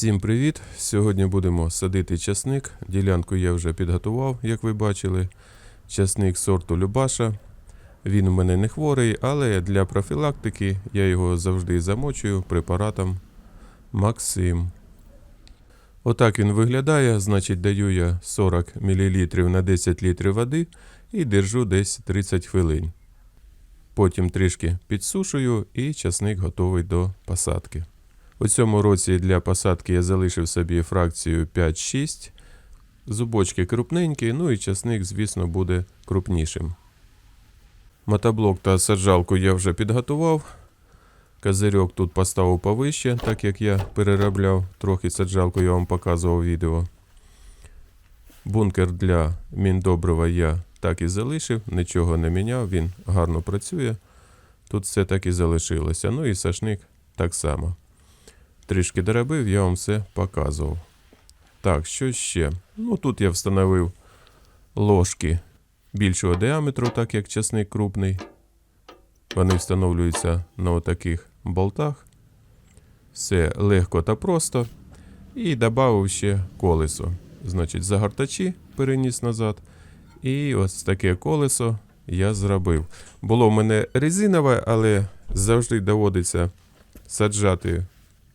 Всім привіт! Сьогодні будемо садити часник. Ділянку я вже підготував, як ви бачили. Часник сорту Любаша. Він у мене не хворий, але для профілактики я його завжди замочую препаратом Максим. Отак він виглядає, значить даю я 40 мл на 10 літрів води і держу десь 30 хвилин. Потім трішки підсушую і часник готовий до посадки. У цьому році для посадки я залишив собі фракцію 5-6. Зубочки крупненькі, ну і часник, звісно, буде крупнішим. Мотоблок та саджалку я вже підготував. Козирьок тут поставив повище, так як я переробляв. Трохи саджалку я вам показував відео. Бункер для міндобрива я так і залишив, нічого не міняв, він гарно працює. Тут все так і залишилося. Ну і сашник так само. Трішки доробив, я вам все показував. Так, що ще? Ну тут я встановив ложки більшого діаметру, так як часник крупний. Вони встановлюються на отаких болтах. Все легко та просто. І додав ще колесо. Значить, загортачі переніс назад. І ось таке колесо я зробив. Було в мене резинове, але завжди доводиться саджати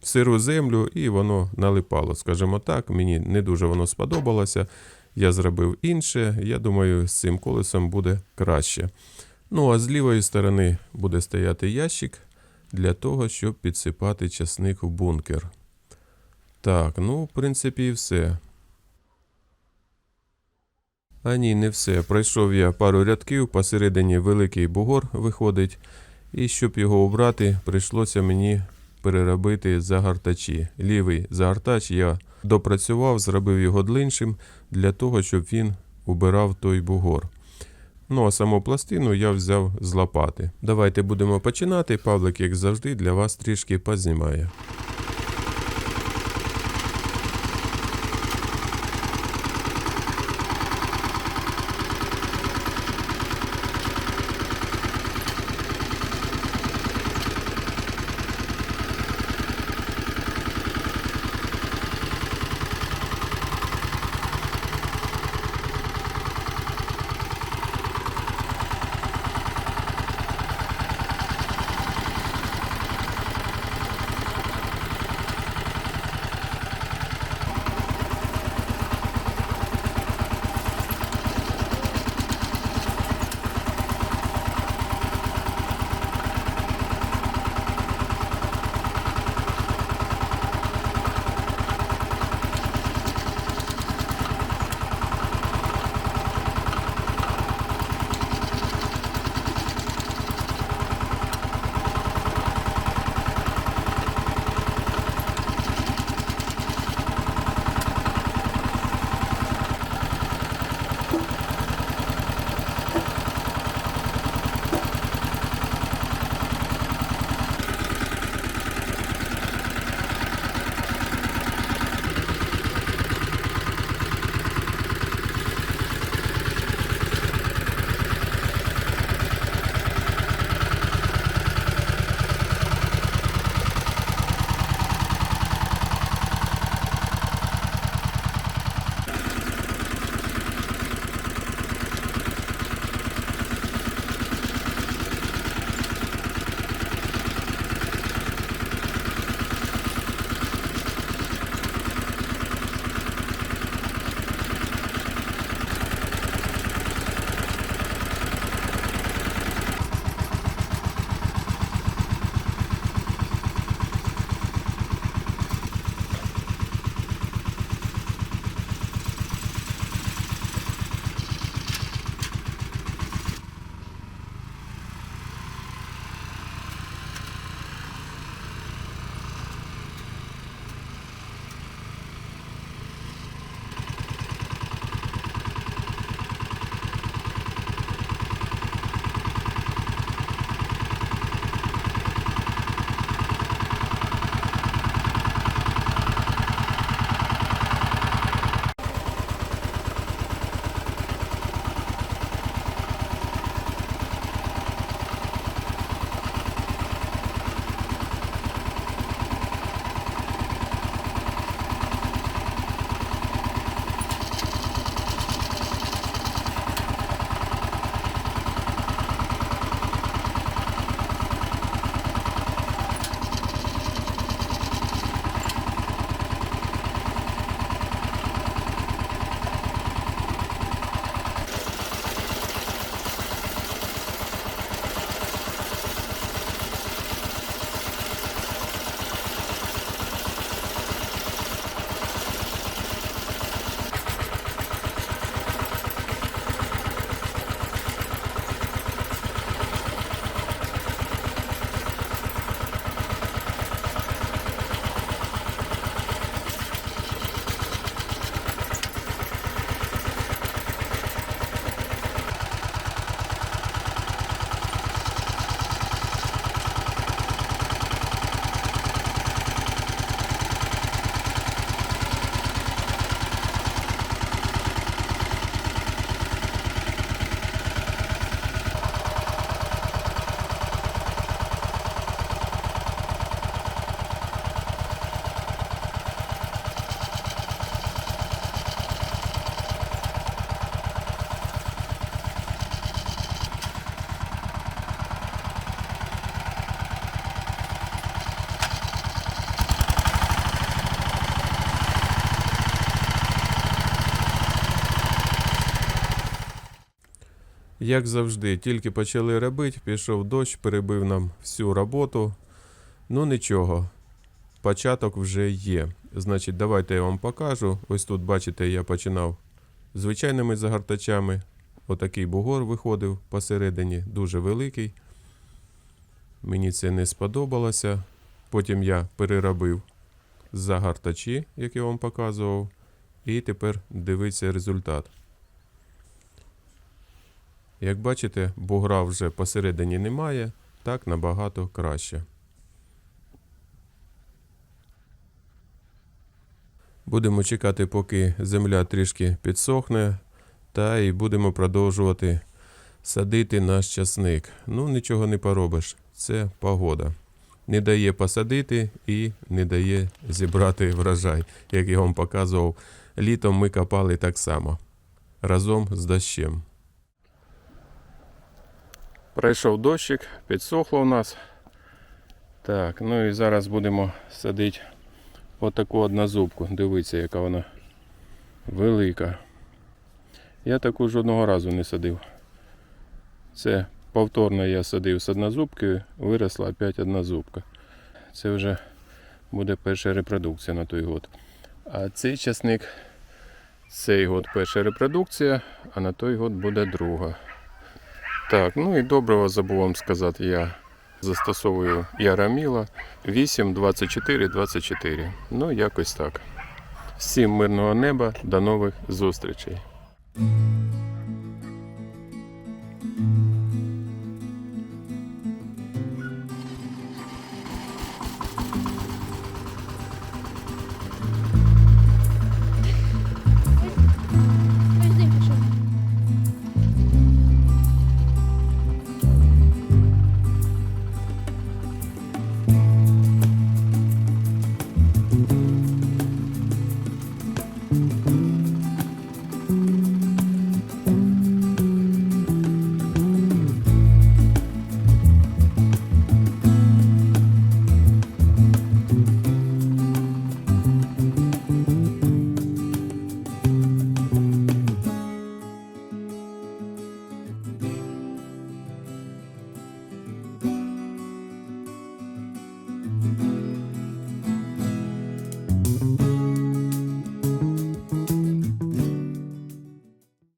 сиру землю, і воно налипало. Скажімо так, мені не дуже воно сподобалося. Я зробив інше. Я думаю, з цим колесом буде краще. Ну, а з лівої сторони буде стояти ящик для того, щоб підсипати часник в бункер. Так, ну, в принципі, і все. А ні, не все. Пройшов я пару рядків, посередині великий бугор виходить. І щоб його обрати, прийшлося мені переробити загортачі. Лівий загортач я допрацював, зробив його длиншим для того, щоб він убирав той бугор. Ну а саму пластину я взяв з лопати. Давайте будемо починати. Павлик, як завжди, для вас трішки познімає. Як завжди, тільки почали робити, пішов дощ, перебив нам всю роботу. Ну нічого, початок вже є. Значить, давайте я вам покажу. Ось тут, бачите, я починав звичайними загортачами. Отакий бугор виходив посередині, дуже великий. Мені це не сподобалося. Потім я переробив загортачі, як я вам показував. І тепер дивіться результат. Як бачите, бугра вже посередині немає, так набагато краще. Будемо чекати, поки земля трішки підсохне, та і будемо продовжувати садити наш часник. Ну, нічого не поробиш, це погода. Не дає посадити і не дає зібрати врожай, як я вам показував. Літом ми копали так само разом з дощем. Пройшов дощик, підсохло у нас. Так, ну і зараз будемо садити отаку однозубку. Дивіться, яка вона велика. Я таку жодного разу не садив. Це повторно я садив з однозубки, виросла опять однозубка. Це вже буде перша репродукція на той год. А цей часник, цей год перша репродукція, а на той год буде друга. Так, ну і доброго забув вам сказати, я застосовую Яраміла 8, 24, 24. Ну, якось так. Всім мирного неба, до нових зустрічей.